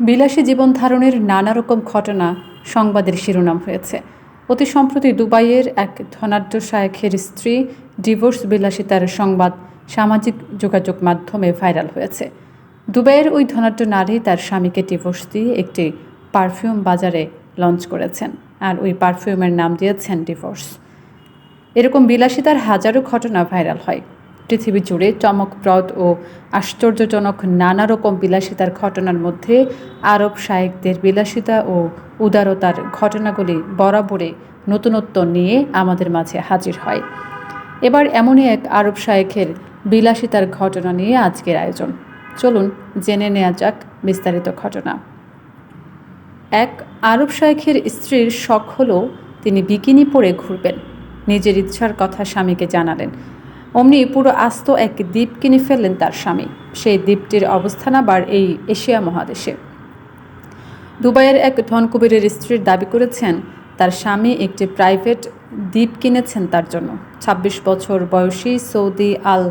বিলাসী জীবন ধারণের নানা রকম ঘটনা সংবাদের শিরোনাম হয়েছে। অতি সম্প্রতি দুবাইয়ের এক ধনাঢ্য শায়েখের স্ত্রী ডিভোর্স বিলাসিতার সংবাদ সামাজিক যোগাযোগ মাধ্যমে ভাইরাল হয়েছে। দুবাইয়ের ওই ধনাঢ্য নারী তার স্বামীকে ডিভোর্স দিয়ে একটি পারফিউম বাজারে লঞ্চ করেছেন আর ওই পারফিউমের নাম দিয়েছেন ডিভোর্স। এরকম বিলাসিতার হাজারো ঘটনা ভাইরাল হয়। পৃথিবী জুড়ে চমকপ্রদ ও আশ্চর্যজনক নানা রকম বিলাসিতার ঘটনার মধ্যে আরব শায়েকদের বিলাসিতা ও উদারতার ঘটনাগুলি বরাবরে নতুনত্ব নিয়ে আমাদের মাঝে হাজির হয়। এবার এমনই এক আরব শায়েখের বিলাসিতার ঘটনা নিয়ে আজকের আয়োজন। চলুন জেনে নেওয়া যাক বিস্তারিত ঘটনা। এক আরব শায়েখের স্ত্রীর শখ হলো তিনি বিকিনি পরে ঘুরবেন। নিজের ইচ্ছার কথা স্বামীকে জানালেন। অমনি পুরো আস্ত এক দ্বীপ কিনে ফেললেন তার স্বামী। সেই দ্বীপটির অবস্থান আবার এই এশিয়া মহাদেশে। দুবাইয়ের এক ধনকুবেরের স্ত্রীর দাবি করেছেন, তার স্বামী একটি প্রাইভেট দ্বীপ কিনেছেন তার জন্য। ২৬ বছর বয়সী সৌদি আল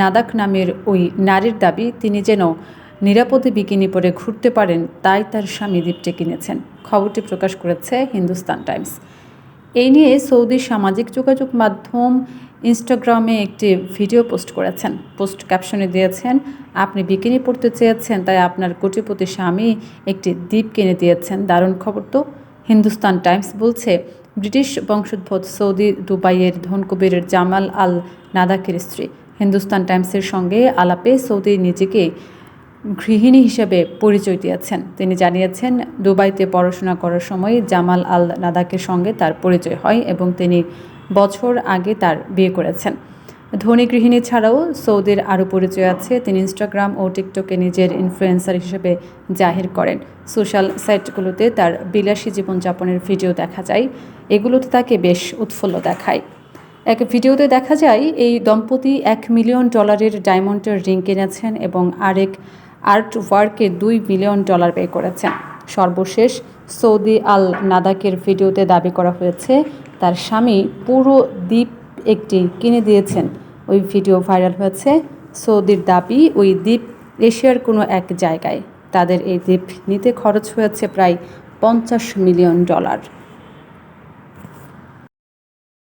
নাদাক নামের ওই নারীর দাবি, তিনি যেন নিরাপদে বিকিনি পরে ঘুরতে পারেন, তাই তার স্বামী দ্বীপটি কিনেছেন। খবরটি প্রকাশ করেছে হিন্দুস্তান টাইমস। এই নিয়ে সৌদি সামাজিক যোগাযোগ মাধ্যম ইনস্টাগ্রামে একটি ভিডিও পোস্ট করেছেন। পোস্ট ক্যাপশনে দিয়েছেন, আপনি বিকিনি পড়তে চেয়েছেন, তাই আপনার কোটিপতি স্বামী একটি দ্বীপ কিনে দিয়েছেন। দারুণ খবর তো। হিন্দুস্তান টাইমস বলছে, ব্রিটিশ বংশোদ্ভূত সৌদি দুবাইয়ের ধনকুবেরের জামাল আল নাদাকের স্ত্রী। হিন্দুস্তান টাইমসের সঙ্গে আলাপে সৌদি নিজেকে গৃহিণী হিসেবে পরিচয় দিয়েছেন। তিনি জানিয়েছেন, দুবাইতে পড়াশোনা করার সময় জামাল আল নাদাকের সঙ্গে তার পরিচয় হয় এবং তিনি বছর আগে তার বিয়ে করেছেন। ধনী গৃহিণী ছাড়াও সৌদির আরও পরিচয় আছে। তিনি ইনস্টাগ্রাম ও টিকটকে নিজের ইনফ্লুয়েন্সার হিসেবে জাহির করেন। সোশ্যাল সাইটগুলোতে তার বিলাসী জীবনযাপনের ভিডিও দেখা যায়। এগুলোতে তাকে বেশ উৎফুল্ল দেখায়। এক ভিডিওতে দেখা যায়, এই দম্পতি এক মিলিয়ন ডলারের ডায়মন্ডের রিং কিনেছেন এবং আরেক আর্ট ওয়ার্কে দুই মিলিয়ন ডলার ব্যয় করেছেন। সর্বশেষ সৌদি আল নাদাকের ভিডিওতে দাবি করা হয়েছে তার স্বামী পুরো দ্বীপ একটি কিনে দিয়েছেন। ওই ভিডিও ভাইরাল হয়েছে সৌদির দাবি, ওই দ্বীপ এশিয়ার কোনো এক জায়গায়। তাদের এই দ্বীপ নিতে খরচ হয়েছে প্রায় পঞ্চাশ মিলিয়ন ডলার।